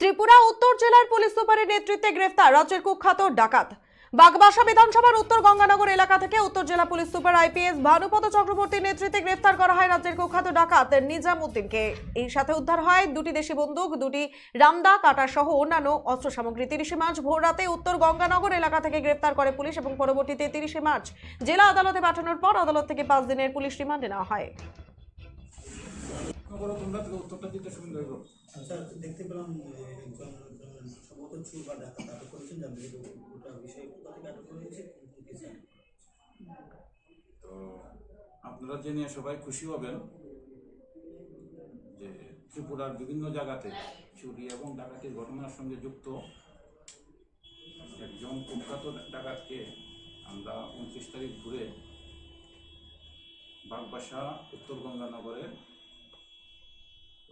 ত্রিপুরা উত্তর জেলার পুলিশ সুপারের নেতৃত্বে গ্রেফতার রাজ্যের কুখ্যাত ডাকাত। বাগবাসা বিধানসভার উত্তর গঙ্গানগর এলাকা থেকে উত্তর জেলা পুলিশ সুপার আইপিএস ভানুপদ চক্রবর্তীর নেতৃত্বে গ্রেফতার করা হয় রাজ্যের কুখ্যাত ডাকাত নিজামুদ্দিনকে। এই সাথে উদ্ধার হয় দুটি দেশি বন্দুক, দুটি রামদা, কাটার সহ অন্যান্য অস্ত্র সামগ্রী। তিরিশে মার্চ ভোর রাতে উত্তর গঙ্গানগর এলাকা থেকে গ্রেফতার করে পুলিশ এবং পরবর্তীতে তিরিশে মার্চ জেলা আদালতে পাঠানোর পর আদালত থেকে পাঁচ দিনের পুলিশ রিমান্ডে নেওয়া হয়। বলো তোমরা থেকে উত্তরটা দিতে সুবিধা হইব। আচ্ছা দেখতে পেলাম যে একজন সম্ভবত চুর বা ডাকাত আটক করেছেন যার বিরুদ্ধে গোটা বিষয়ে কোথা থেকে আটক করা হয়েছে তো আপনারা জেনে সবাই খুশি হবেন যে ত্রিপুরার বিভিন্ন জায়গাতে চুরি এবং ডাকাতির ঘটনার সঙ্গে যুক্ত একজন কুখ্যাত ডাকাতকে আমরা উনত্রিশ তারিখ ঘুরে বাগবাসা উত্তর গঙ্গানগরে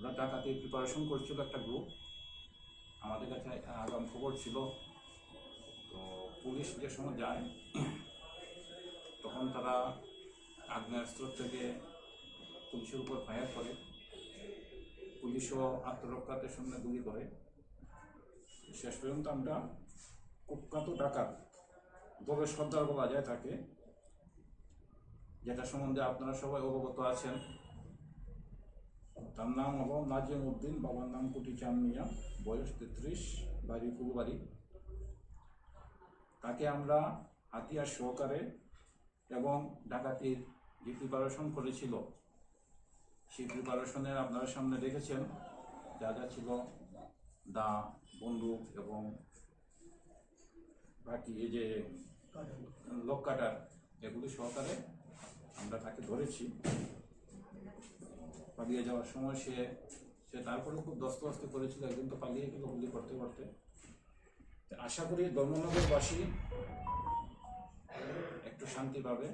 ওরা ডাকাতির প্রিপারেশন করছিল একটা গ্রুপ আমাদের কাছে আগাম খবর ছিল। তো পুলিশ যে সময় যায়, তখন তারা আগ্নেয়াস্ত্র থেকে পুলিশের উপর ফায়ার করে। পুলিশও আত্মরক্ষাতে সামনে গুলি করে। শেষ পর্যন্ত আমরা কুখ্যাত ডাকাত গবে সর্দার বলা যায় তাকে, যেটা সম্বন্ধে আপনারা সবাই অবগত আছেন। তার নাম হলো নাজিম উদ্দিন বাবার নাম কুটি চান মিয়া বয়স তেত্রিশ বাড়ি ফুলবাড়ি। তাকে আমরা হাতিয়ার সহকারে এবং ডাকাতির যে প্রিপারেশন করেছিল সেই প্রিপারেশনের আপনারা সামনে দেখেছেন যা যা ছিল দা বন্দুক এবং বাকি এই যে লোক কাটার এগুলি সহকারে আমরা তাকে ধরেছি। পালিয়ে যাওয়ার সময় সে সে তারপরে খুব দস্ত দস্ত করেছিল, একদিন তো পালিয়ে গেল গুলি করতে করতে। আশা করি ধর্মনগরবাসী একটু শান্তি পাবে।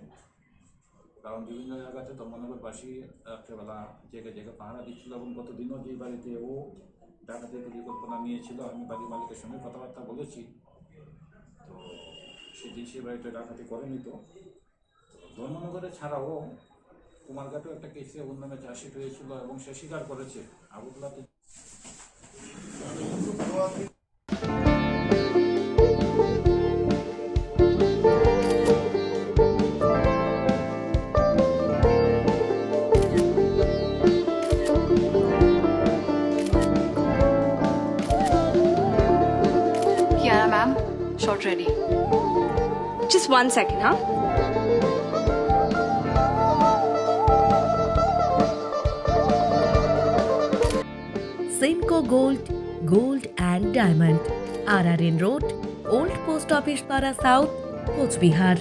কারণ বিভিন্ন জায়গাতে ধর্মনগরবাসী রাত্রেবেলা জেগে জেগে পাহারা দিচ্ছিল এবং গত দিনও যে বাড়িতে ও ডাকাতের পরিকল্পনা নিয়েছিল, আমি বাড়ির মালিকের সঙ্গে কথাবার্তা বলেছি। তো সেদিন সে বাড়িতে ডাকাতি করেনি তো ধর্মনগরে ছাড়াও কুমারঘাটেও একটা কেসে ওর নামে চাষিট হয়েছিল এবং সে স্বীকার করেছে ma'am, shot ready. Just one second, huh? Senco gold gold and diamond R R N road old post office পাড়া সাউথ কোচবিহার